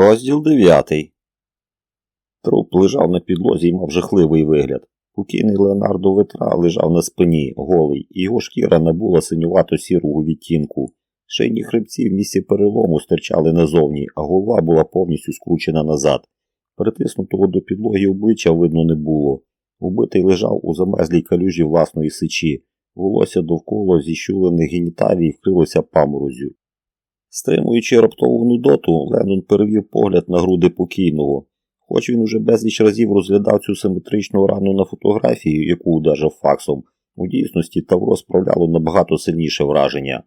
Розділ 9 Труп лежав на підлозі і мав жахливий вигляд. Покійний Леонардо Ветра лежав на спині, голий, і його шкіра набула синювато сірого відтінку. Шийні хребці в місці перелому стирчали назовні, а голова була повністю скручена назад. Притиснутого до підлоги обличчя видно не було. Убитий лежав у замерзлій калюжі власної сичі. Волосся довкола зіщулених геніталій вкрилося паморозю. Стримуючи раптову нудоту, Леннон перевів погляд на груди покійного. Хоч він уже безліч разів розглядав цю симетричну рану на фотографії, яку удержав факсом, у дійсності Тавро справляло набагато сильніше враження.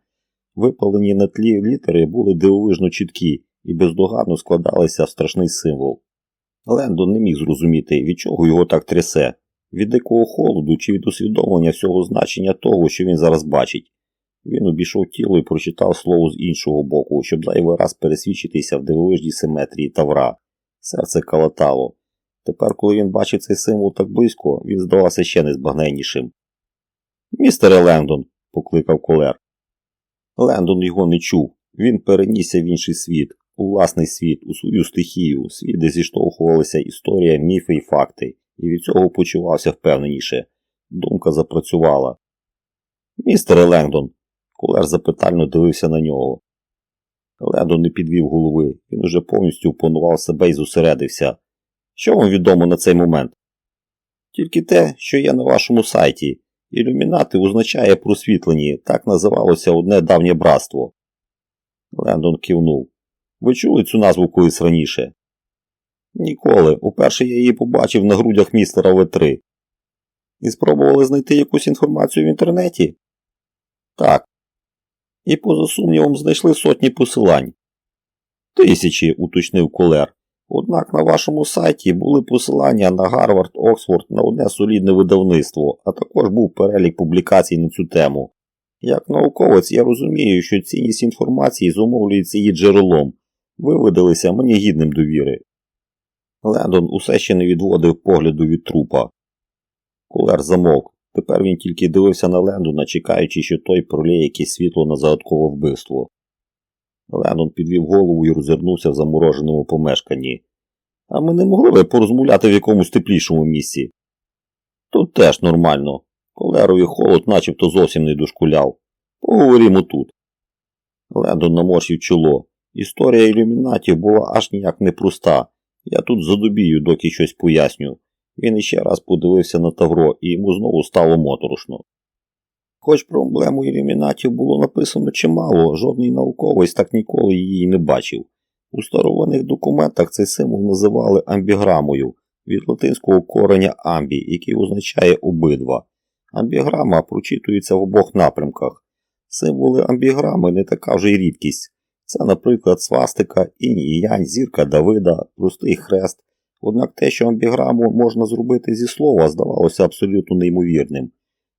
Випалені на тлі літери були дивовижно чіткі і бездоганно складалися в страшний символ. Лендон не міг зрозуміти, від чого його так трясе, від дикого холоду чи від усвідомлення всього значення того, що він зараз бачить. Він обійшов тіло і прочитав слово з іншого боку, щоб зайвий раз пересвідчитися в дивовижній симетрії Тавра. Серце калатало. Тепер, коли він бачив цей символ так близько, він здавався ще незбагненнішим. Містере Лендон, покликав колер. Лендон його не чув. Він перенісся в інший світ, у власний світ, у свою стихію, світ, де зіштовхувалися історія, міфи і факти, і від цього почувався впевненіше. Думка запрацювала. Містере Лендон, Колер запитально дивився на нього. Лендон не підвів голови, він уже повністю опанував себе і зосередився. Що вам відомо на цей момент? Тільки те, що є на вашому сайті. Ілюмінати означає просвітлені, так називалося одне давнє братство. Лендон кивнув. Ви чули цю назву колись раніше? Ніколи. Уперше я її побачив на грудях містера В3. І спробували знайти якусь інформацію в інтернеті? Так. І поза сумнівом знайшли сотні посилань. Тисячі, уточнив колер. Однак на вашому сайті були посилання на Гарвард, Оксфорд на одне солідне видавництво, а також був перелік публікацій на цю тему. Як науковець, я розумію, що цінність інформації зумовлюється її джерелом. Ви видалися мені гідним довіри. Лендон усе ще не відводив погляду від трупа. Колер замовк. Тепер він тільки дивився на Лендона, чекаючи, що той пролє якесь світло на загадкове вбивство. Лендон підвів голову і розвернувся в замороженому помешканні. А ми не могли би порозмовляти в якомусь теплішому місці. Тут теж нормально. Колеровий холод начебто зовсім не дошкуляв. Поговоримо тут. Лендон наморщив чоло. Історія ілюмінатів була аж ніяк непроста. Я тут задобію, доки щось поясню. Він іще раз подивився на Тавро, і йому знову стало моторошно. Хоч проблему ілюмінатів було написано чимало, жодний науковець так ніколи її не бачив. У старованих документах цей символ називали амбіграмою від латинського кореня амбі, який означає обидва. Амбіграма прочитується в обох напрямках. Символи амбіграми не така вже й рідкість. Це, наприклад, свастика, інь і янь, зірка Давида, простий хрест. Однак те, що амбіграму можна зробити зі слова, здавалося абсолютно неймовірним.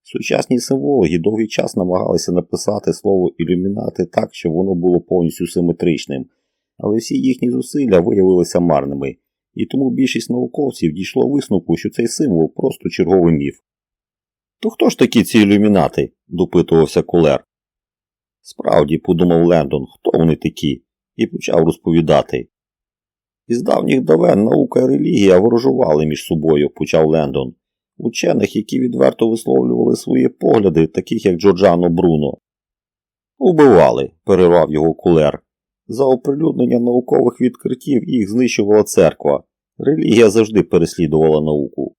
Сучасні символоги довгий час намагалися написати слово ілюмінати так, щоб воно було повністю симетричним, але всі їхні зусилля виявилися марними, і тому більшість науковців дійшло висновку, що цей символ просто черговий міф. То хто ж такі ці ілюмінати? допитувався Колер. Справді, подумав Лендон, хто вони такі, і почав розповідати. Із давніх давен наука і релігія ворожували між собою, почав Лендон. Учених, які відверто висловлювали свої погляди, таких як Джорджано Бруно. Убивали, перервав його кулер. За оприлюднення наукових відкриттів їх знищувала церква. Релігія завжди переслідувала науку.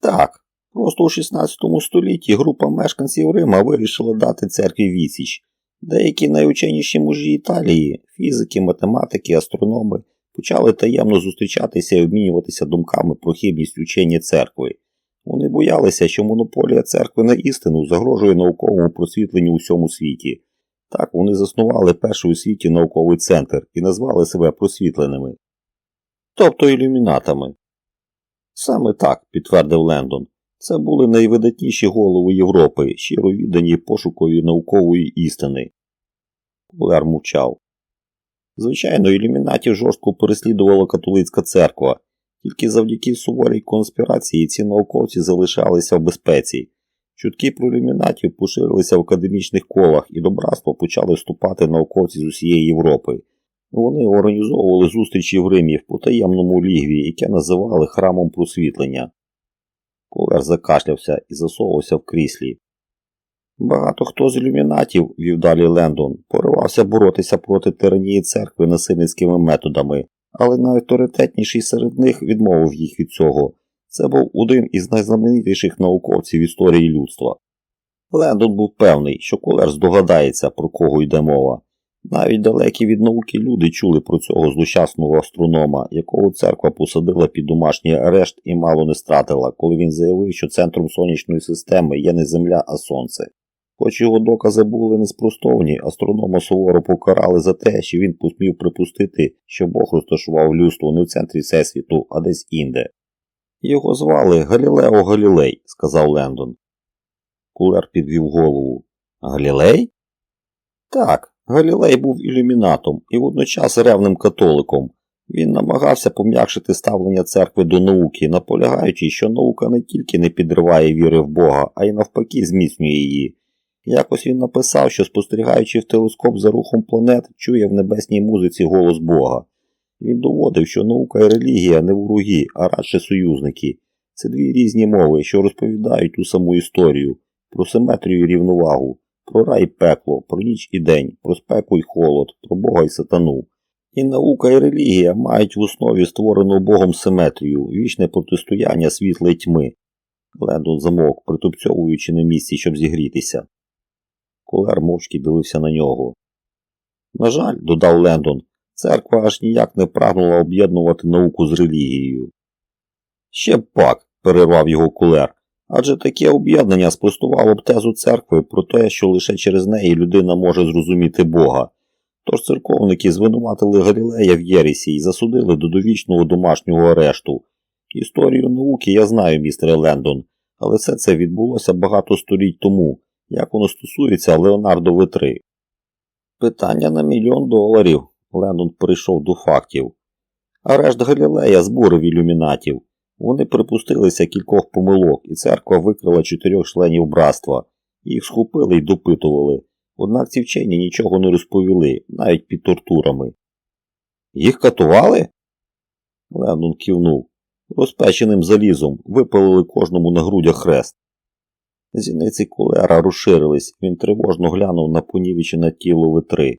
Так, просто у 16 столітті група мешканців Рима вирішила дати церкві відсіч. Деякі найученіші мужі Італії, фізики, математики, астрономи, почали таємно зустрічатися і обмінюватися думками про хибність учення церкви. Вони боялися, що монополія церкви на істину загрожує науковому просвітленню у всьому світі. Так вони заснували перший у світі науковий центр і назвали себе просвітленими. Тобто ілюмінатами. Саме так, підтвердив Лендон. Це були найвидатніші голови Європи, щиро віддані пошукові наукової істини. Полер мовчав. Звичайно, ілюмінатів жорстко переслідувала католицька церква, тільки завдяки суворій конспірації ці науковці залишалися в безпеці. Чутки про ілюмінатів поширилися в академічних колах і до братства почали вступати науковці з усієї Європи. Вони організовували зустрічі в Римі в потаємному лігві, яке називали храмом просвітлення. Колер закашлявся і засовувався в кріслі. Багато хто з ілюмінатів, вів далі Лендон, поривався боротися проти тиранії церкви насильницькими методами, але найавторитетніший серед них відмовив їх від цього. Це був один із найзнаменитіших науковців історії людства. Лендон був певний, що Колер здогадається, про кого йде мова. Навіть далекі від науки люди чули про цього злощасного астронома, якого церква посадила під домашній арешт і мало не стратила, коли він заявив, що центром сонячної системи є не Земля, а Сонце. Хоч його докази були неспростовні, астронома суворо покарали за те, що він посмів припустити, що Бог розташував людство не в центрі Всесвіту, а десь інде. Його звали Галілео Галілей, сказав Лендон. Кулер підвів голову. Галілей? Так, Галілей був ілюмінатом і водночас ревним католиком. Він намагався пом'якшити ставлення церкви до науки, наполягаючи, що наука не тільки не підриває віри в Бога, а й навпаки зміцнює її. Якось він написав, що спостерігаючи в телескоп за рухом планет, чує в небесній музиці голос Бога. Він доводив, що наука і релігія не вороги, а радше союзники. Це дві різні мови, що розповідають ту саму історію про симетрію і рівновагу, про рай і пекло, про ніч і день, про спеку й холод, про Бога і сатану. І наука і релігія мають в основі створену Богом симетрію, вічне протистояння світла й тьми. Лендон замовк, притупцьовуючи на місці, щоб зігрітися. Колер мовчки дивився на нього. На жаль, додав Лендон, церква аж ніяк не прагнула об'єднувати науку з релігією. Ще б пак, перервав його кулер, адже таке об'єднання спростувало б тезу церкви про те, що лише через неї людина може зрозуміти Бога. Тож церковники звинуватили Галілея в Єресі і засудили до довічного домашнього арешту. Історію науки я знаю, містере Лендон, але все це відбулося багато століть тому, як воно стосується Леонардо В3. Питання на мільйон доларів. Лендон прийшов до фактів. Арешт Галілея збурив ілюмінатів. Вони припустилися кількох помилок, і церква викрила чотирьох членів братства. Їх схопили й допитували. Однак ці вчені нічого не розповіли, навіть під тортурами. Їх катували? Лендон кивнув. Розпеченим залізом випалили кожному на грудях хрест. Зіниці кулера розширились, він тривожно глянув на понівічене тіло витри.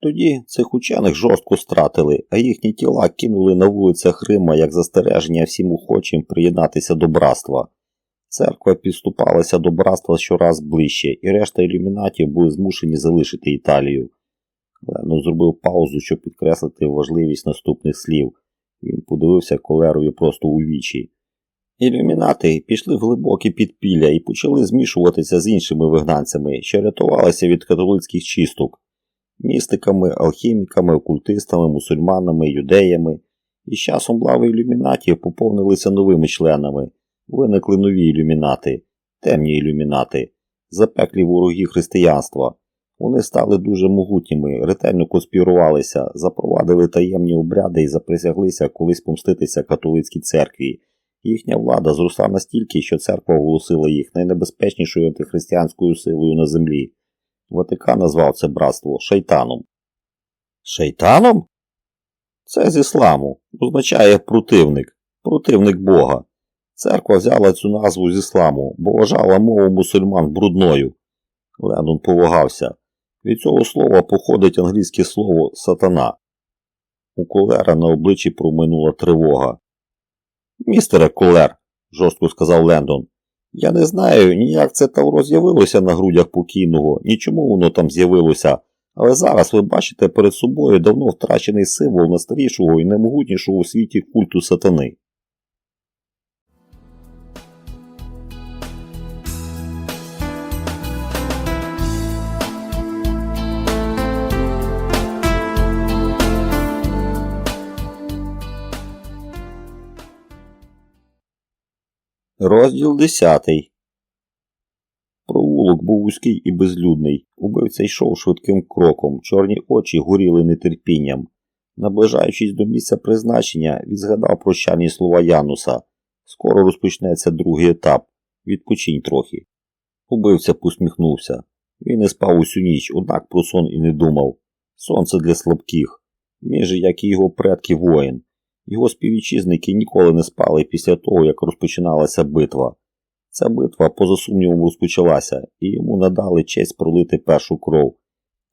Тоді цих учених жорстко стратили, а їхні тіла кинули на вулицях Рима як застереження всім охочим приєднатися до братства. Церква підступалася до братства щораз ближче, і решта ілюмінатів були змушені залишити Італію. Лено зробив паузу, щоб підкреслити важливість наступних слів. Він подивився колерові просто у вічі. Ілюмінати пішли в глибокі підпілля і почали змішуватися з іншими вигнанцями, що рятувалися від католицьких чисток, містиками, алхіміками, окультистами, мусульманами, юдеями. І з часом лави ілюмінатів поповнилися новими членами. Виникли нові ілюмінати, темні ілюмінати, запеклі вороги християнства. Вони стали дуже могутніми, ретельно конспірувалися, запровадили таємні обряди і заприсяглися колись помститися католицькій церкві. Їхня влада зросла настільки, що церква оголосила їх найнебезпечнішою антихристиянською силою на землі. Ватикан назвав це братство шайтаном. Шайтаном? Це з ісламу, означає противник, противник Бога. Церква взяла цю назву з ісламу, бо вважала мову мусульман брудною. Леннон повагався. Від цього слова походить англійське слово сатана. У колера на обличчі проминула тривога. Містере Кулер, жорстко сказав Лендон, я не знаю, ні як це тавро з'явилося на грудях покійного, ні чому воно там з'явилося, але зараз ви бачите перед собою давно втрачений символ найстарішого і наймогутнішого у світі культу сатани. Розділ 10 Провулок був вузький і безлюдний. Убивця йшов швидким кроком, чорні очі горіли нетерпінням. Наближаючись до місця призначення, він згадав прощальні слова Януса. Скоро розпочнеться другий етап. Відпочинь трохи. Убивця посміхнувся. Він не спав усю ніч, однак про сон і не думав. Сонце для слабких. Він же, як і його предки, воїн. Його співвітчизники ніколи не спали після того, як розпочиналася битва. Ця битва, поза сумнівом, розпочалася, і йому надали честь пролити першу кров.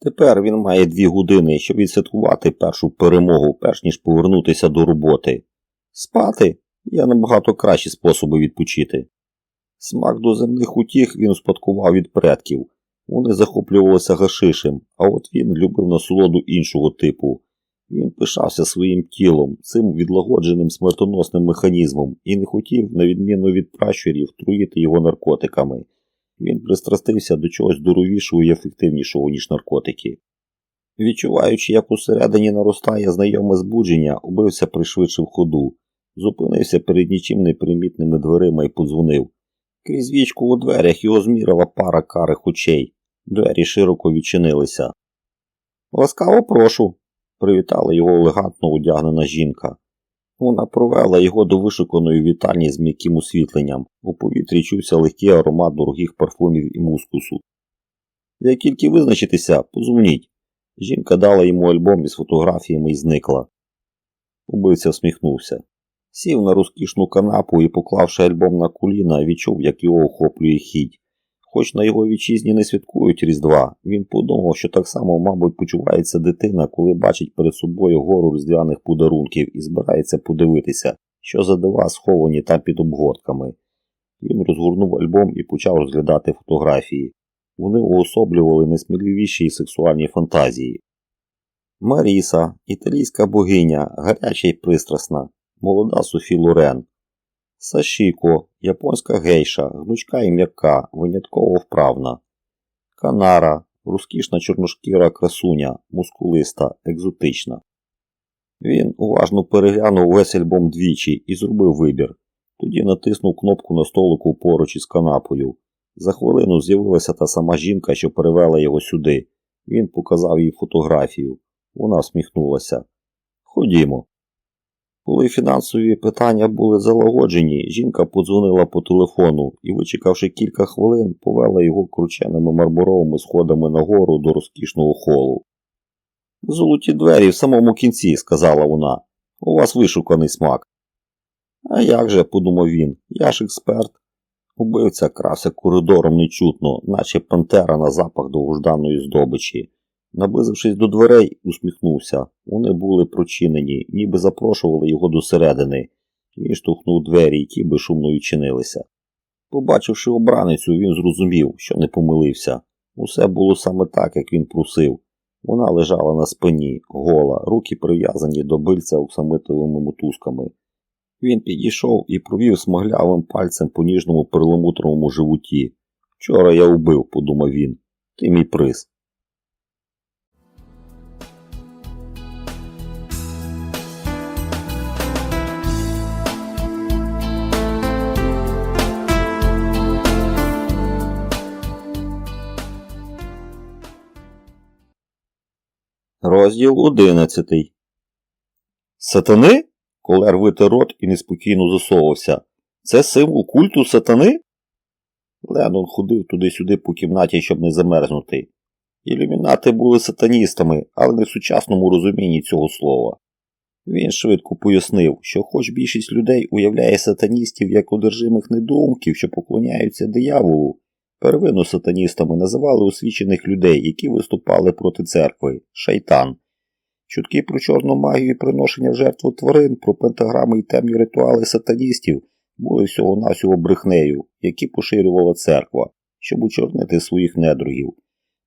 Тепер він має дві години, щоб відсвяткувати першу перемогу, перш ніж повернутися до роботи. Спати є набагато кращі способи відпочити. Смак до земних утіх він успадкував від предків. Вони захоплювалися гашишем, а от він любив насолоду іншого типу. Він пишався своїм тілом, цим відлагодженим смертоносним механізмом і не хотів, на відміну від пращурів, труїти його наркотиками. Він пристрастився до чогось здоровішого і ефективнішого, ніж наркотики. Відчуваючи, як усередині наростає знайоме збудження, убився пришвидшив ходу, зупинився перед нічим непримітними дверима і подзвонив. Крізь вічку у дверях його змірила пара карих очей. Двері широко відчинилися. Ласкаво прошу, привітала його елегантно одягнена жінка. Вона провела його до вишуканої вітальні з м'яким освітленням. У повітрі чувся легкий аромат дорогих парфумів і мускусу. Як тільки визначитися, позвоніть. Жінка дала йому альбом із фотографіями і зникла. Убивця всміхнувся. Сів на розкішну канапу і, поклавши альбом на коліна, відчув, як його охоплює хідь. Хоч на його вітчизні не святкують Різдва, він подумав, що так само, мабуть, почувається дитина, коли бачить перед собою гору різдвяних подарунків і збирається подивитися, що за дива сховані там під обгортками. Він розгорнув альбом і почав розглядати фотографії. Вони уособлювали найсміливіші і сексуальні фантазії. Маріса, італійська богиня, гаряча й пристрасна, молода Софі Лорен. Сашіко, японська гейша, гнучка і м'яка, винятково вправна. Канара, розкішна чорношкіра красуня, мускулиста, екзотична. Він уважно переглянув весь альбом двічі і зробив вибір. Тоді натиснув кнопку на столику поруч із канапою. За хвилину з'явилася та сама жінка, що перевела його сюди. Він показав їй фотографію. Вона всміхнулася. Ходімо. Коли фінансові питання були залагоджені, жінка подзвонила по телефону і, вичекавши кілька хвилин, повела його крученими мармуровими сходами нагору до розкішного холу. Золоті двері в самому кінці, сказала вона. У вас вишуканий смак. А як же, подумав він, я ж експерт. Убивця крався коридором нечутно, наче пантера на запах довгожданої здобичі. Наблизившись до дверей, усміхнувся. Вони були прочинені, ніби запрошували його досередини. Він штовхнув двері, які безшумно відчинилися. Побачивши обраницю, він зрозумів, що не помилився. Усе було саме так, як він просив. Вона лежала на спині, гола, руки прив'язані до бильця оксамитовими мотузками. Він підійшов і провів смаглявим пальцем по ніжному перламутровому животі. Вчора я убив, подумав він. Ти мій приз. Розділ одинадцятий. Сатани? Колер витер рот і неспокійно засовувався. Це символ культу сатани? Леннон ходив туди-сюди по кімнаті, щоб не замерзнути. Ілюмінати були сатаністами, але не в сучасному розумінні цього слова. Він швидко пояснив, що хоч більшість людей уявляє сатаністів як одержимих недоумків, що поклоняються дияволу, первинно сатаністами називали освічених людей, які виступали проти церкви шайтан. Чутки про чорну магію і приношення в жертву тварин, про пентаграми і темні ритуали сатаністів були всього-навсього брехнею, які поширювала церква, щоб учорнити своїх недругів.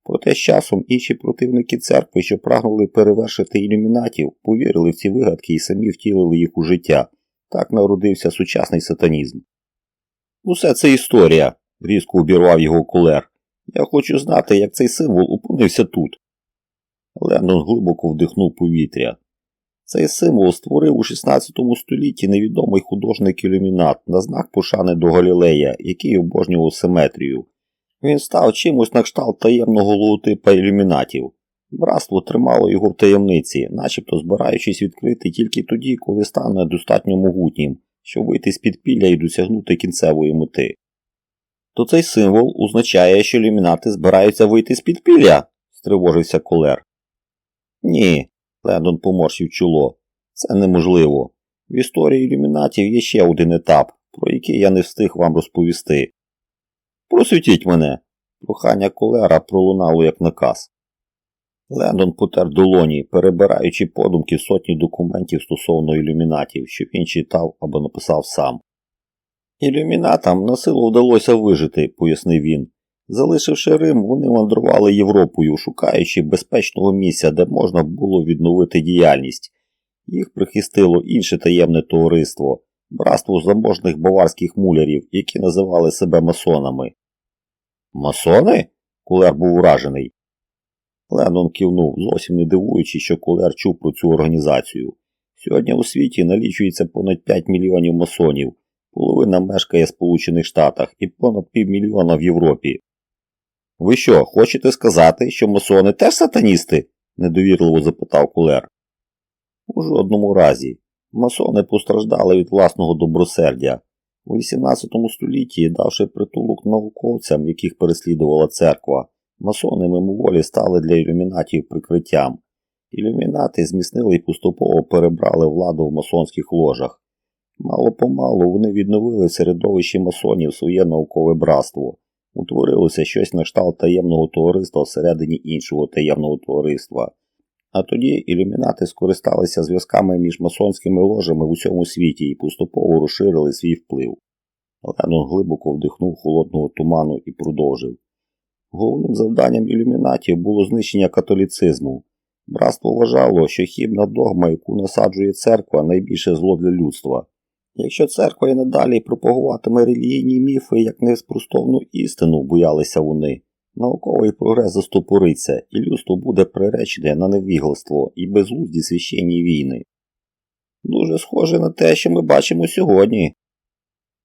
Проте з часом інші противники церкви, що прагнули перевершити ілюмінатів, повірили в ці вигадки і самі втілили їх у життя. Так народився сучасний сатанізм. Усе це історія, різко обірвав його колер. Я хочу знати, як цей символ опинився тут. Леннон глибоко вдихнув повітря. Цей символ створив у 16 столітті невідомий художник ілюмінат на знак пошани до Галілея, який обожнював симетрію. Він став чимось на кшталт таємного логотипа ілюмінатів. Братство тримало його в таємниці, начебто збираючись відкрити тільки тоді, коли стане достатньо могутнім, щоб вийти з підпілля і досягнути кінцевої мети. То цей символ означає, що ілюмінати збираються вийти з підпілля? стривожився колер. Ні, Лендон поморщив чоло. Це неможливо. В історії ілюмінатів є ще один етап, про який я не встиг вам розповісти. Просвітіть мене. Прохання колера пролунало як наказ. Лендон потер долоні, перебираючи подумки сотні документів стосовно ілюмінатів, що він читав або написав сам. Ілюмінатам на силу вдалося вижити, пояснив він. Залишивши Рим, вони мандрували Європою, шукаючи безпечного місця, де можна було відновити діяльність. Їх прихистило інше таємне товариство, братство заможних баварських мулярів, які називали себе масонами. Масони? Кулер був вражений. Леннон кивнув, зовсім не дивуючи, що Кулер чув про цю організацію. Сьогодні у світі налічується понад 5 мільйонів масонів, половина мешкає в Сполучених Штатах і понад півмільйона в Європі. Ви що, хочете сказати, що масони теж сатаністи? недовірливо запитав Кулер. У жодному разі. Масони постраждали від власного добросердя. У 18 столітті, давши притулок науковцям, яких переслідувала церква, масони мимоволі стали для ілюмінатів прикриттям. Ілюмінати зміцнили і поступово перебрали владу в масонських ложах. Мало помалу вони відновили в середовищі масонів своє наукове братство. Утворилося щось на кшталт таємного товариства всередині іншого таємного товариства. А тоді ілюмінати скористалися зв'язками між масонськими ложами в усьому світі і поступово розширили свій вплив. Леннон глибоко вдихнув холодного туману і продовжив. Головним завданням ілюмінатів було знищення католіцизму. Братство вважало, що хібна догма, яку насаджує церква, найбільше зло для людства. Якщо церква і надалі пропагуватиме релігійні міфи як неспростовну істину, боялися вони, науковий прогрес застопориться, і людство буде приречене на невігластво і безглузді священні війни. Дуже схоже на те, що ми бачимо сьогодні.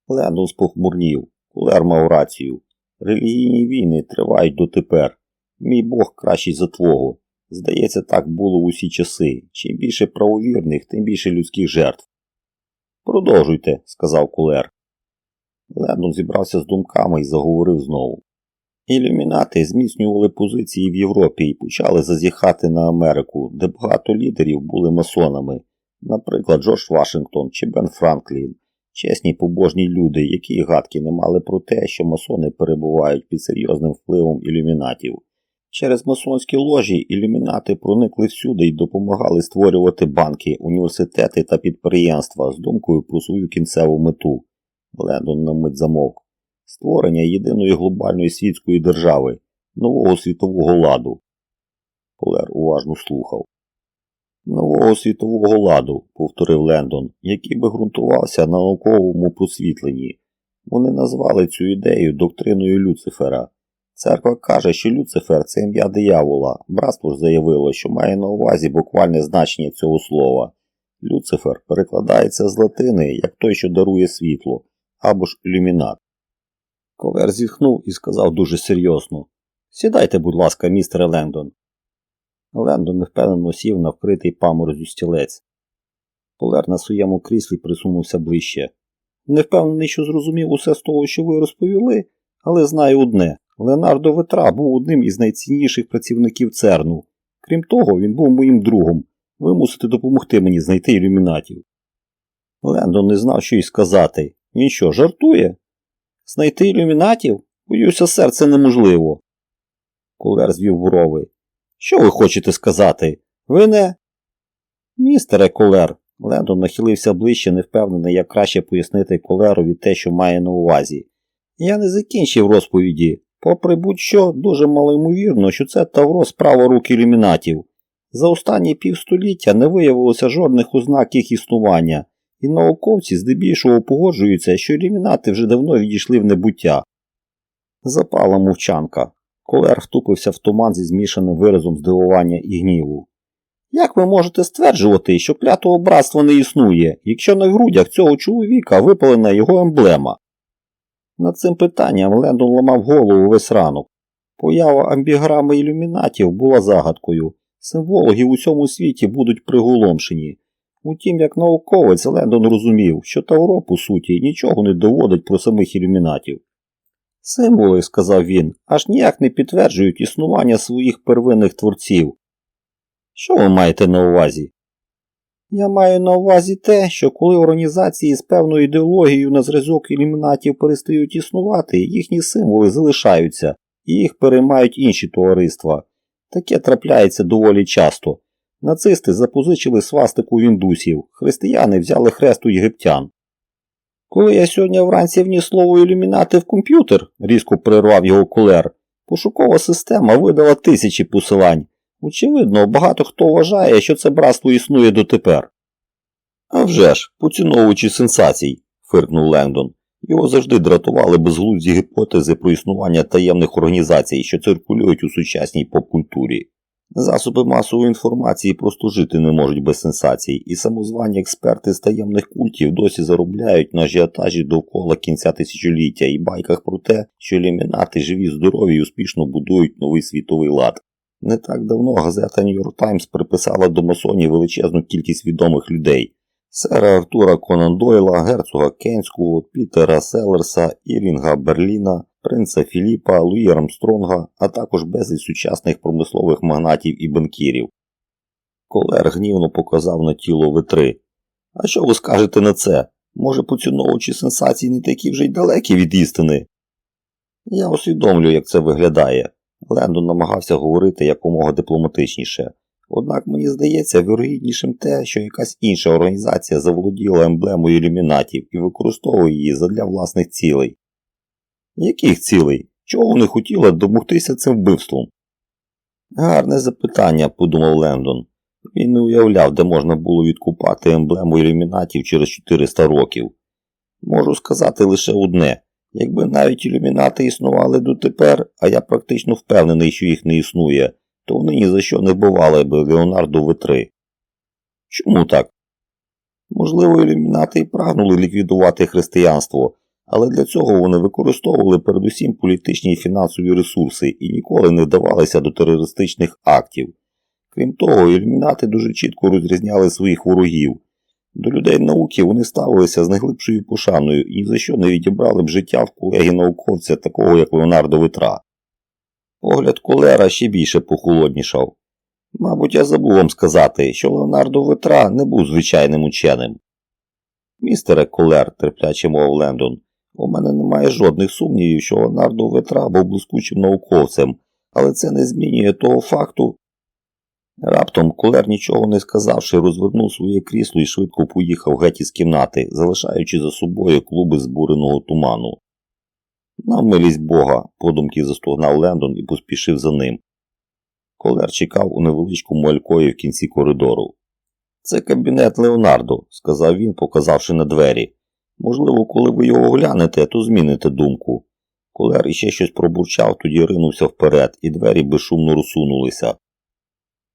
Лендус похмурнів, Кулер мав рацію. Релігійні війни тривають дотепер. Мій Бог кращий за твого. Здається, так було в усі часи. Чим більше правовірних, тим більше людських жертв. Продовжуйте, сказав Кулер. Лендон зібрався з думками і заговорив знову. Ілюмінати зміцнювали позиції в Європі і почали зазіхати на Америку, де багато лідерів були масонами, наприклад, Джордж Вашингтон чи Бен Франклін, чесні побожні люди, які гадки не мали про те, що масони перебувають під серйозним впливом ілюмінатів. Через масонські ложі ілюмінати проникли всюди і допомагали створювати банки, університети та підприємства з думкою про свою кінцеву мету. Лендон на мить замовк. Створення єдиної глобальної світської держави, нового світового ладу. Колер уважно слухав. Нового світового ладу, повторив Лендон, який би ґрунтувався на науковому просвітленні. Вони назвали цю ідею доктриною Люцифера. Церква каже, що Люцифер це ім'я диявола. Братство ж заявило, що має на увазі буквальне значення цього слова. Люцифер перекладається з латини як той, що дарує світло, або ж ілюмінат. Ковер зітхнув і сказав дуже серйозно Сідайте, будь ласка, містере Лендон. Лендон невпевнено сів на вкритий паморозю стілець. Колер на своєму кріслі присунувся ближче. Не впевнений, що зрозумів усе з того, що ви розповіли, але знаю одне Леонардо Ветра був одним із найцінніших працівників церну. Крім того, він був моїм другом. Ви мусите допомогти мені знайти ілюмінатів. Лендон не знав, що й сказати. Він що, жартує? Знайти ілюмінатів? Боюся, серце неможливо. Кулер звів брови. Що ви хочете сказати? Ви не. Містере Колер. Лендон нахилився ближче, невпевнений, як краще пояснити Колерові те, що має на увазі. Я не закінчив розповіді. Попри будь-що, дуже малоймовірно, що це Тавро справа рук ілюмінатів. За останні півстоліття не виявилося жодних ознак їх існування, і науковці здебільшого погоджуються, що ілюмінати вже давно відійшли в небуття. Запала мовчанка. Колер втупився в туман зі змішаним виразом здивування і гніву. Як ви можете стверджувати, що клятого братства не існує, якщо на грудях цього чоловіка випалена його емблема? Над цим питанням Лендон ламав голову весь ранок. Поява амбіграми ілюмінатів була загадкою. Символоги в усьому світі будуть приголомшені. Утім, як науковець Лендон розумів, що Тавро, по суті, нічого не доводить про самих ілюмінатів. Символи, сказав він, аж ніяк не підтверджують існування своїх первинних творців. Що ви маєте на увазі? Я маю на увазі те, що коли організації з певною ідеологією на зразок ілюмінатів перестають існувати, їхні символи залишаються і їх переймають інші товариства. Таке трапляється доволі часто. Нацисти запозичили свастику в індусів, християни взяли хрест у єгиптян. Коли я сьогодні вранці вніс слово ілюмінати в комп'ютер, різко перервав його кулер, пошукова система видала тисячі посилань. Очевидно, багато хто вважає, що це братство існує дотепер. «А вже ж, поціновуючи сенсацій, фиркнув Лендон. Його завжди дратували безглузді гіпотези про існування таємних організацій, що циркулюють у сучасній попкультурі. Засоби масової інформації просто жити не можуть без сенсацій, і самозвані експерти з таємних культів досі заробляють на ажіотажі довкола кінця тисячоліття і байках про те, що елімінати живі, здорові і успішно будують новий світовий лад. Не так давно газета New York Times приписала до масонів величезну кількість відомих людей. Сера Артура Конан Дойла, герцога Кенського, Пітера Селерса, Ірінга Берліна, принца Філіпа, Луї Армстронга, а також безліч сучасних промислових магнатів і банкірів. Колер гнівно показав на тіло В3. А що ви скажете на це? Може, поціновувачі сенсації не такі вже й далекі від істини? Я усвідомлюю, як це виглядає. Лендон намагався говорити якомога дипломатичніше. Однак мені здається вірогіднішим те, що якась інша організація заволоділа емблемою ілюмінатів і використовує її задля власних цілей. Яких цілей? Чого вони хотіли домогтися цим вбивством? Гарне запитання, подумав Лендон. Він не уявляв, де можна було відкупати емблему ілюмінатів через 400 років. Можу сказати лише одне. Якби навіть ілюмінати існували дотепер, а я практично впевнений, що їх не існує, то вони ні за що не бували би Леонардо В3. Чому так? Можливо, ілюмінати і прагнули ліквідувати християнство, але для цього вони використовували передусім політичні і фінансові ресурси і ніколи не вдавалися до терористичних актів. Крім того, ілюмінати дуже чітко розрізняли своїх ворогів. До людей науки вони ставилися з найглибшою пошаною і за що не відібрали б життя в колеги науковця, такого як Леонардо Витра. Погляд колера ще більше похолоднішав. Мабуть, я забув вам сказати, що Леонардо Витра не був звичайним ученим. Містере Колер, терпляче мовив Лендон, у мене немає жодних сумнівів, що Леонардо Витра був блискучим науковцем, але це не змінює того факту. Раптом Колер, нічого не сказавши, розвернув своє крісло і швидко поїхав геть із кімнати, залишаючи за собою клуби збуреного туману. На милість Бога, подумки застогнав Лендон і поспішив за ним. Колер чекав у невеличкому алької в кінці коридору. Це кабінет Леонардо, сказав він, показавши на двері. Можливо, коли ви його оглянете, то зміните думку. Колер іще щось пробурчав, тоді ринувся вперед, і двері безшумно розсунулися.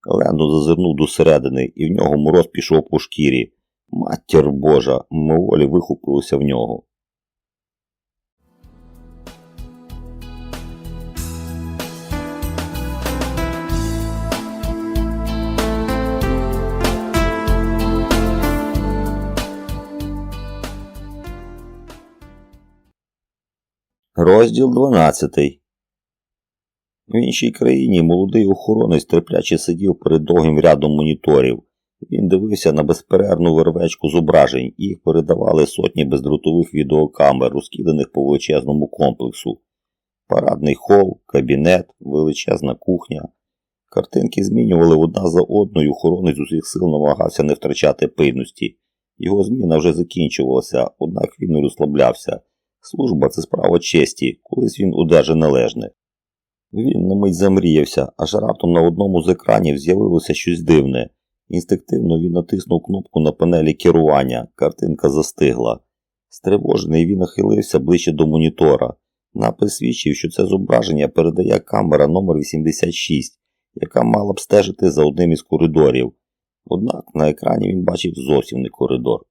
Лендон зазирнув до середини, і в нього мороз пішов по шкірі. Матір Божа, мимоволі вихопилося в нього. Розділ 12 В іншій країні молодий охоронець терпляче сидів перед довгим рядом моніторів. Він дивився на безперервну вервечку зображень, їх передавали сотні бездротових відеокамер, розкиданих по величезному комплексу. Парадний хол, кабінет, величезна кухня. Картинки змінювали одна за одною, охоронець усіх сил намагався не втрачати пильності. Його зміна вже закінчувалася, однак він не розслаблявся. Служба це справа честі, колись він удержи належне. Він на мить замріявся, аж раптом на одному з екранів з'явилося щось дивне. Інстинктивно він натиснув кнопку на панелі керування, картинка застигла. Стривожений він нахилився ближче до монітора. Напис свідчив, що це зображення передає камера номер 86 яка мала б стежити за одним із коридорів. Однак на екрані він бачив зовсім не коридор.